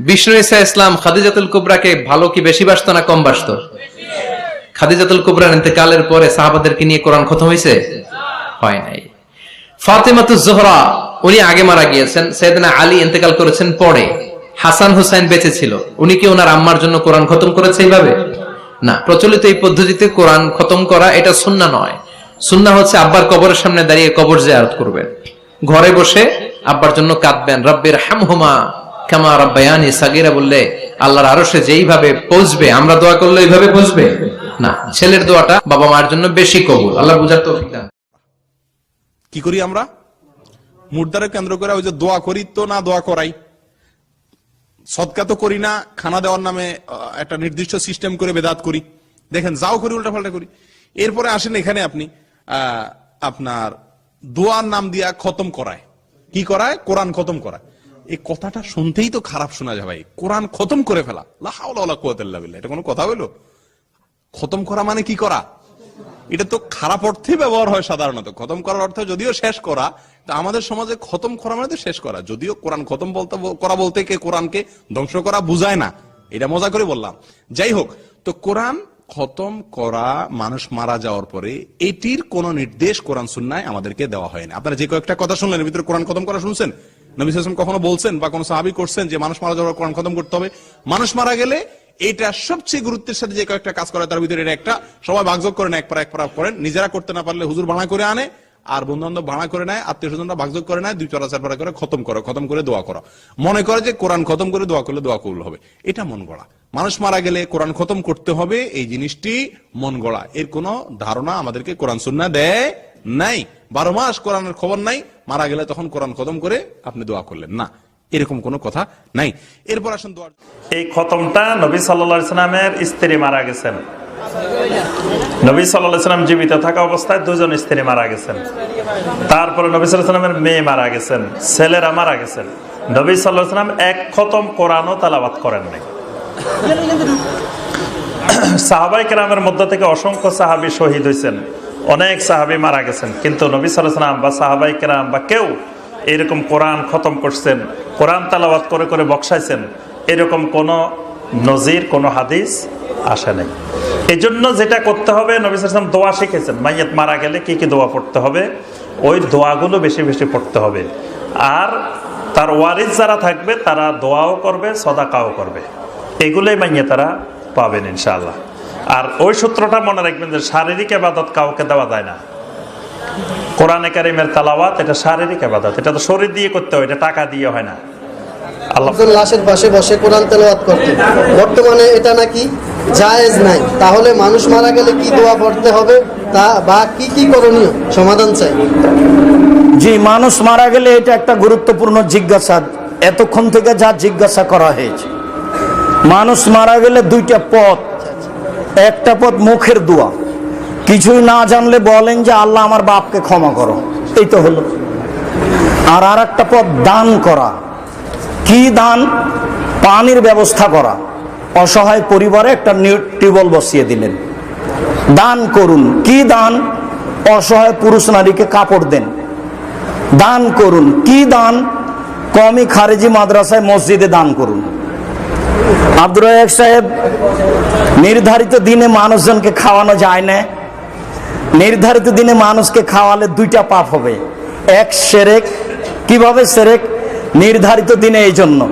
বিষ্ণু ইসা ইসলাম খাদিজাতুল কুবরাকে ভালো কি বেশি বাসতো না কম বাসতো? খাদিজাতুল পরে সাহাবাদেরকে নিয়ে কোরআন খতম হয়েছে? হয় নাই। ফাতেমাতু জোহরা, উনি আগে মারা গিয়েছেন। সৈয়দনা আলী করেছেন পরে। হাসান হুসাইন বেঁচে ছিল। উনি কি ওনার আম্মার জন্য কোরআন খতম করেছে এইভাবে? না, প্রচলিত এই পদ্ধতিতে কোরআন খতম করা এটা সুন্না নয়। সুন্না হচ্ছে আব্বার কবরের সামনে দাঁড়িয়ে কবর জিয়ারত করবেন। ঘরে বসে আব্বার জন্য কাঁদবেন রব্বের হামহুমা কামা রাব্বায়ানি সাগীরা বললে, আল্লাহর যেইভাবে পৌঁছবে, আমরা দোয়া করলে এইভাবে পৌঁছবে? না, ছেলের দোয়াটা বাবা মার জন্য বেশি কবুল। আল্লাহ বুঝার দান। কি করি আমরা? কেন্দ্র করে ওই যে দোয়া করি তো না দোয়া করাই। সৎকা তো করি না, খানা দেওয়ার নামে একটা নির্দিষ্ট সিস্টেম করে বেদাত করি। দেখেন, যাও করি উল্টা পাল্টা করি। এরপরে আসেন এখানে আপনি আপনার দোয়ার নাম দিয়া খতম করায়। কি করায়? কোরআন খতম করায়। এই কথাটা শুনতেই তো খারাপ শোনা যায় ভাই। কোরআন খতম করে ফেলা। লা হাওলা ওয়ালা কুওয়াতা ইল্লা বিল্লাহ। এটা কোনো কথা হইল? খতম করা মানে কি করা? এটা তো খারাপ অর্থে ব্যবহার হয় সাধারণত। খতম করার অর্থ যদিও শেষ করা, তা আমাদের সমাজে খতম করা মানে তো শেষ করা। যদিও কোরআন খতম বলতে করা বলতে কে কোরআনকে ধ্বংস করা বুঝায় না। এটা মজা করে বললাম। যাই হোক, তো কোরআন খতম করা মানুষ মারা যাওয়ার পরে এটির কোন নির্দেশ কোরআন সুন্নায় আমাদেরকে দেওয়া হয়নি। আপনারা যে কয়েকটা কথা শুনলেন ভিতরে কোরআন খতম করা শুনছেন? নবী সাল্লাল্লাহু কখনো বলছেন বা কোন সাহাবী করছেন যে মানুষ মারা যাওয়ার কোরআন খতম করতে হবে। মানুষ মারা গেলে এটা সবচেয়ে গুরুত্বের সাথে যে কয়েকটা কাজ করে তার ভিতরে একটা। সবাই ভাগযোগ করেন, এক পারা এক পারা করেন। নিজেরা করতে না পারলে হুজুর ভাড়া করে আনে, আর বন্ধু বান্ধব ভাড়া করে নেয়, আত্মীয় স্বজনরা ভাগযোগ করে নেয়, দুই চড়া চার করে খতম করো, খতম করে দোয়া করো। মনে করে যে কোরআন খতম করে দোয়া করলে দোয়া কবুল হবে। এটা মন গড়া। মানুষ মারা গেলে কোরআন খতম করতে হবে, এই জিনিসটি মন গড়া। এর কোনো ধারণা আমাদেরকে কোরআন সুন্না দেয় নাই। বারো মাস কোরআনের খবর নাই, মারা গেলে তখন কোরআন খতম করে আপনি দোয়া করলেন। না, এরকম কোনো কথা নাই। এরপর আসুন দোয়ার এই খতমটা নবী সাল্লা সাল্লামের স্ত্রী মারা গেছেন। নবী সাল্লাহ সাল্লাম জীবিত থাকা অবস্থায় দুজন স্ত্রী মারা গেছেন। তারপরে নবী সাল্লাহ সাল্লামের মেয়ে মারা গেছেন, ছেলেরা মারা গেছেন। নবী সাল্লাহ সাল্লাম এক খতম কোরআনও তালাবাত করেন নাই। সাহাবাই কেরামের মধ্য থেকে অসংখ্য সাহাবি শহীদ হয়েছেন। অনেক সাহাবি মারা গেছেন, কিন্তু নবী সাল্লাম বা সাহাবাই কেরাম বা কেউ এরকম কোরআন খতম করছেন, কোরআন তালাবাত করে করে বক্সাইছেন এরকম কোন নজির, কোন হাদিস আসে নাই। এই জন্য যেটা করতে হবে, নবী সাল্লাম দোয়া শিখেছেন, মাইয়াত মারা গেলে কি কি দোয়া পড়তে হবে, ওই দোয়াগুলো বেশি বেশি পড়তে হবে। আর তার ওয়ারিস যারা থাকবে, তারা দোয়াও করবে, সদাকাও করবে। এগুলোই মাইয়ে তারা পাবেন ইনশাআল্লাহ। আর ওই সূত্রটা মনে রাখবেন যে শারীরিক আবাদত কাউকে দেওয়া যায় না। কোরআনে কারিমের তালাওয়াত এটা শারীরিক আবাদত। এটা তো শরীর দিয়ে করতে হয় এটা টাকা দিয়ে হয় না। আল্লাহ লাশের পাশে বসে কোরআন তেলাওয়াত করতে। বর্তমানে এটা নাকি জায়েজ নাই। তাহলে মানুষ মারা গেলে কি দোয়া পড়তে হবে? তা বা কি কি করণীয়? সমাধান চাই। জি মানুষ মারা গেলে এটা একটা গুরুত্বপূর্ণ জিজ্ঞাসা। এতক্ষণ থেকে যা জিজ্ঞাসা করা হয়েছে। মানুষ মারা গেলে দুইটা পথ। একটা পথ মুখের দোয়া। কিছুই না জানলে বলেন যে, আল্লাহ আমার বাপকে ক্ষমা করো। এই তো হলো। আর আর একটা পথ দান করা। কি দান? পানির ব্যবস্থা করা। অসহায় পরিবারে একটা টিউবওয়েল বসিয়ে দিলেন। দান করুন। কি দান? অসহায় পুরুষ নারীকে কাপড় দেন। দান করুন। কি দান? কমি খারেজি মাদ্রাসায় মসজিদে দান করুন। আব্দুর রাজাক সাহেব নির্ধারিত দিনে মানুষজনকে খাওয়ানো যায় না। নির্ধারিত দিনে মানুষকে খাওয়ালে দুইটা পাপ হবে। এক সেরেক। কীভাবে সেরেক? নির্ধারিত দিনে এই জন্য।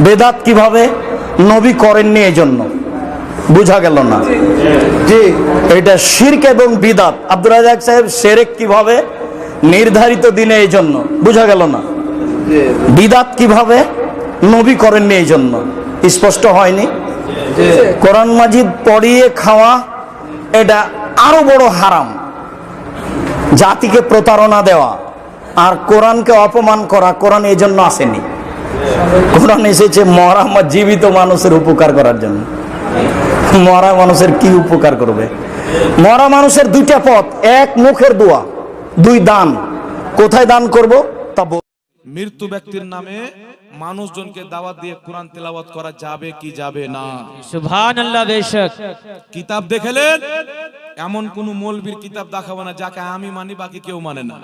বেদাত কীভাবে? নবী করেননি এই জন্য। বুঝা গেল না? জি। এটা শির্ক এবং বিদাত। আব্দুর রাজাক সাহেব সেরেক কীভাবে? নির্ধারিত দিনে এই জন্য। বুঝা গেল না? বিদাত কীভাবে? নবী করেননি এই জন্য। স্পষ্ট হয়নি। কোরআন মাজিদ পড়িয়ে খাওয়া এটা আরও বড় হারাম। জাতিকে প্রতারণা দেওয়া আর কোরআনকে অপমান করা কোরআন এই জন্য আসেনি। কোরআন এসেছে মরা জীবিত মানুষের উপকার করার জন্য। মরা মানুষের কি উপকার করবে? মরা মানুষের দুইটা পথ, এক মুখের দোয়া, দুই দান। কোথায় দান করব? মৃত্যু ব্যক্তির নামে মানুষজনকে দাওয়াত দিয়ে কোরআন তেলাওয়াত করা যাবে কি যাবে না? সুবহান আল্লাহ বেশক। কিতাব দেখেলেন? এমন কোন মৌলবীর কিতাব দেখাবো না যাকে আমি মানি বাকি কেউ মানে না।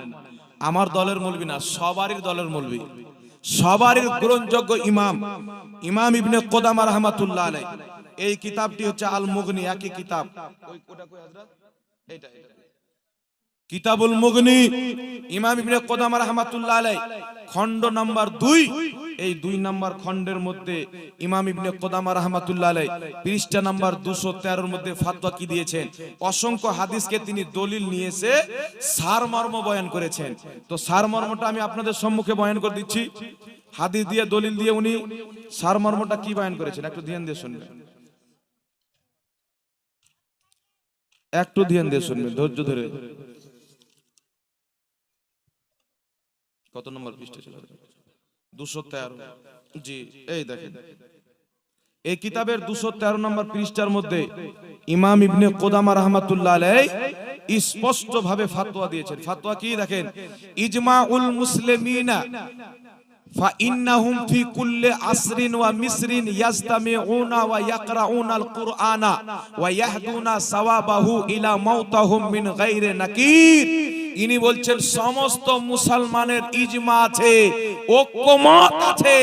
আমার দলের মৌলবি না সবারই দলের মৌলবি। সবারই গ্রহণযোগ্য ইমাম ইমাম ইবনে কোদামা রহমাতুল্লাহ আলাই এই কিতাবটি হচ্ছে আল মুগনি একই কিতাব। ওই কোটা কই হযরত? এইটা, এইটা। কিতাবুল মুগনি, ইমাম ইবনে কোদামা রহমাতুল্লাহ আলাই খণ্ড নাম্বার দুই, এই দুই নাম্বার খণ্ডের মধ্যে ইমাম ইবনে কোদামা রহমাতুল্লাহ আলাই পৃষ্ঠা নাম্বার দুশো তেরোর মধ্যে ফাতোয়া কি দিয়েছেন? অসংখ্য হাদিসকে তিনি দলিল নিয়েছে, সারমর্ম বয়ান করেছেন। তো সারমর্মটা আমি আপনাদের সম্মুখে বয়ান করে দিচ্ছি। হাদিস দিয়ে দলিল দিয়ে উনি সারমর্মটা কি বয়ান করেছেন? একটু ধ্যান দিয়ে শুনবেন। একটু ধ্যান দিয়ে শুনবেন, ধৈর্য ধরে। কত নম্বর পৃষ্ঠা ছিল দুশো তেরো জি এই দেখেন এই কিতাবের দুশো তেরো নম্বর পৃষ্ঠার মধ্যে ইমাম ইবনে কোদামা রহমাতুল্লাহ আলাই স্পষ্ট ভাবে ফাতোয়া দিয়েছেন ফাতোয়া কি দেখেন ইজমা উল মুসলিমিনা فإنهم في كل عصر ومصر يستمعون ويقرؤون القرآن ويهدون ثوابه إلى موتهم من غير نكير ইনি বলছেন সমস্ত মুসলমানের ইজমা আছে ঐক্যমত আছে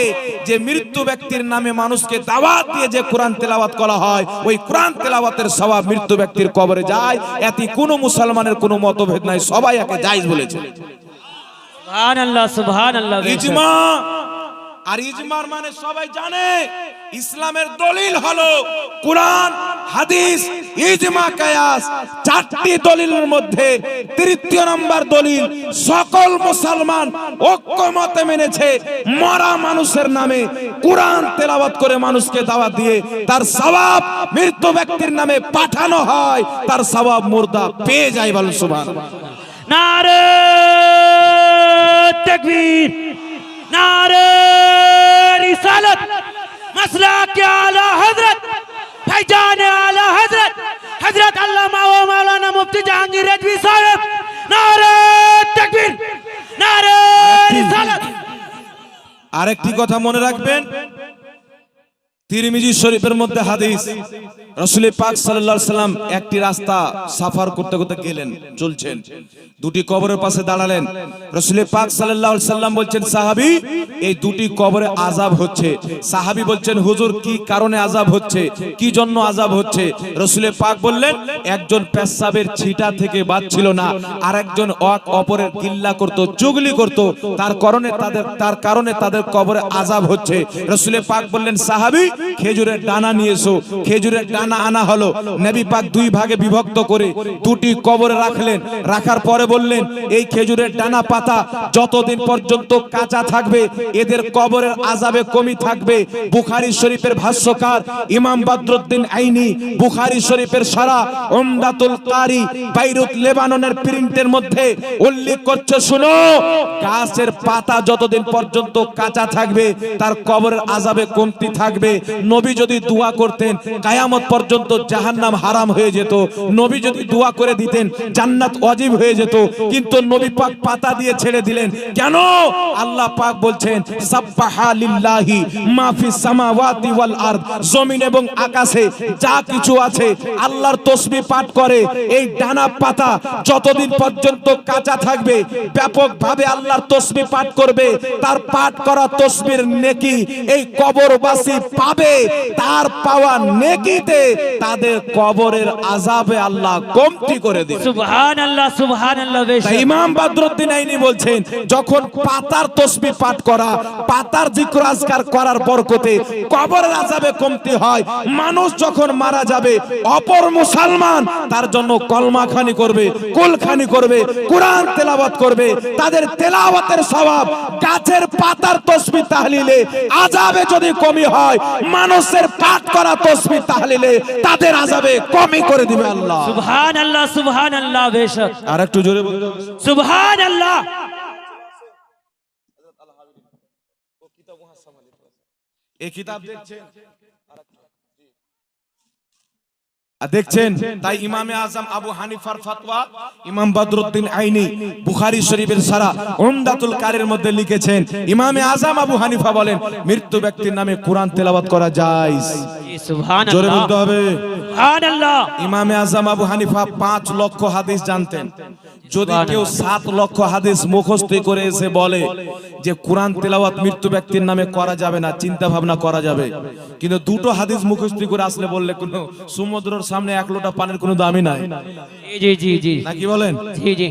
যে মৃত্যু ব্যক্তির নামে মানুষকে দাওয়াত দিয়ে যে কোরআন তেলাওয়াত করা হয় ওই কোরআন তেলাওয়াতের সওয়াব মৃত্যু ব্যক্তির কবরে যায় এতে কোনো মুসলমানের কোনো মতভেদ নাই সবাই একে জায়েজ বলেছে। সুবহানাল্লাহ সুবহান আল্লাহ ইজমা আর ইজমার মানে সবাই জানে, ইসলামের দলিল হলো কোরআন, হাদিস, ইজমা, কায়াস। চারটি দলিলের মধ্যে তৃতীয় নম্বর দলিল, সকল মুসলমান ঐক্যমতে মেনেছে, মরা মানুষের নামে কোরআন তেলাওয়াত করে মানুষকে দাওয়াত দিয়ে তার সওয়াব মৃত্যু ব্যক্তির নামে পাঠানো হয়, তার সওয়াব মুর্দা পেয়ে যায় বল সুবহানাল্লাহ। নারে তকবীর নারে হযরত আল্লামা ও মাওলানা মুফতি জাহাঙ্গীর রেজভী সাহেব নারে তাকবীর নারে রিসালাত। আরেকটি কথা মনে রাখবেন? তিরমিজি শরীফের মধ্যে হাদিস রসুল পাক আলাইহি সাল্লাম একটি রাস্তা সাফার করতে করতে গেলেন, চলছেন। দুটি কবরের পাশে দাঁড়ালেন। রসুল পাক আলাইহি সাল্লাম বলছেন, সাহাবী, এই দুটি কবরে আযাব হচ্ছে। সাহাবী বলছেন, হুজুর, কি কারণে আযাব হচ্ছে? কি জন্য আযাব হচ্ছে? রসুল পাক বললেন, একজন পেশাবের ছিটা থেকে বাঁচছিল না। আর একজন অক অপরের কিল্লা করত, চুগলি করত। তার কারণে তাদের, তার কারণে তাদের কবরে আজাব হচ্ছে। রসুল পাক বললেন, সাহাবী, খেজুরের ডানা নিয়ে এসো খেজুরের ডানা আনা আনা হলো। নবী পাক দুই ভাগে বিভক্ত করে দুটি কবরে রাখলেন। রাখার পরে বললেন, এই খেজুরের ডানা পাতা যতদিন পর্যন্ত কাঁচা থাকবে, এদের কবরের আজাবে কমি থাকবে। বুখারী শরীফের ভাষ্যকার ইমাম বদরুদ্দিন আইনি, বুখারী শরীফের সারা উমদাতুল কারি বাইরুত লেবাননের প্রিন্টের মধ্যে উল্লেখ করছে, শুনো, গাছের পাতা যতদিন পর্যন্ত কাঁচা থাকবে, তার কবরের আজাবে কমতি থাকবে। নবী যদি দোয়া করতেন, কায়ামত পর্যন্ত জাহান্নাম হারাম হয়ে যেত। নবী যদি দোয়া করে দিতেন, জান্নাত ওয়াজিব হয়ে যেত। কিন্তু নবী পাক পাতা দিয়ে ছেড়ে দিলেন। কেন? আল্লাহ পাক বলছেন, সাব্বাহা লিল্লাহি সামাওয়াতি ওয়াল আরদ। জমিন এবং আকাশে যা কিছু আছে, আল্লাহর তসবিহ পাঠ করে। এই ডানা পাতা যতদিন পর্যন্ত কাঁচা থাকবে, ব্যাপকভাবে আল্লাহর তসবিহ পাঠ করবে। তার পাঠ করা তসবির নেকি। এই কবরবাসী পাবে, তার পাওয়া নেকিতে তাদের কবরের আজাবে আল্লাহ কমতি করে দেবে সুবহান আল্লাহ সুবহান আল্লাহ তাই ইমাম বাদরুদ্দিন আইনি বলছেন যখন পাতার তসবি পাঠ করা পাতার জিক্র আজকার করার বরকতে কবরের আজাবে কমতি হয় মানুষ যখন মারা যাবে অপর মুসলমান তার জন্য কলমা খানি করবে কুলখানি করবে কোরআন তেলাওয়াত করবে তাদের তেলাওয়াতের স্বভাব গাছের পাতার তসবি তাহলিলে আজাবে যদি কমি হয় মানুষের পাঠ করা তসবি তাহলিলে তাদের আজাবে কমই করে দিবে আল্লাহ। সুবহান আল্লাহ সুবহান আল্লাহ বেশক। আর একটু জোরে বলুন সুবহান আল্লাহ এই কিতাব দেখছেন? দেখছেন তাই ইমামে আজম আবু হানিফার ফাতোয়া ইমাম বদরুদ্দিন আইনি বুখারি শরীফের সারা উমদাতুল কারের মধ্যে লিখেছেন ইমামে আজম আবু হানিফা বলেন মৃত্যু ব্যক্তির নামে কোরআন তেলাওয়াত করা যায় সুবহানাল্লাহ। জোরে বলতে হবে। সুবহান ইমামে আজম আবু হানিফা পাঁচ লক্ষ হাদিস জানতেন। যদি কেউ সাত লক্ষ হাদিস মুখস্থ করে এসে বলে যে কোরআন তেলাওয়াত মৃত্যু ব্যক্তির নামে করা যাবে না চিন্তা ভাবনা করা যাবে। কিন্তু দুটো হাদিস মুখস্থ করে আসলে বললে কোনো সমুদ্রের সামনে এক লোটা পানির কোনো দামই নাই। জি জি জি। নাকি বলেন? জি জি।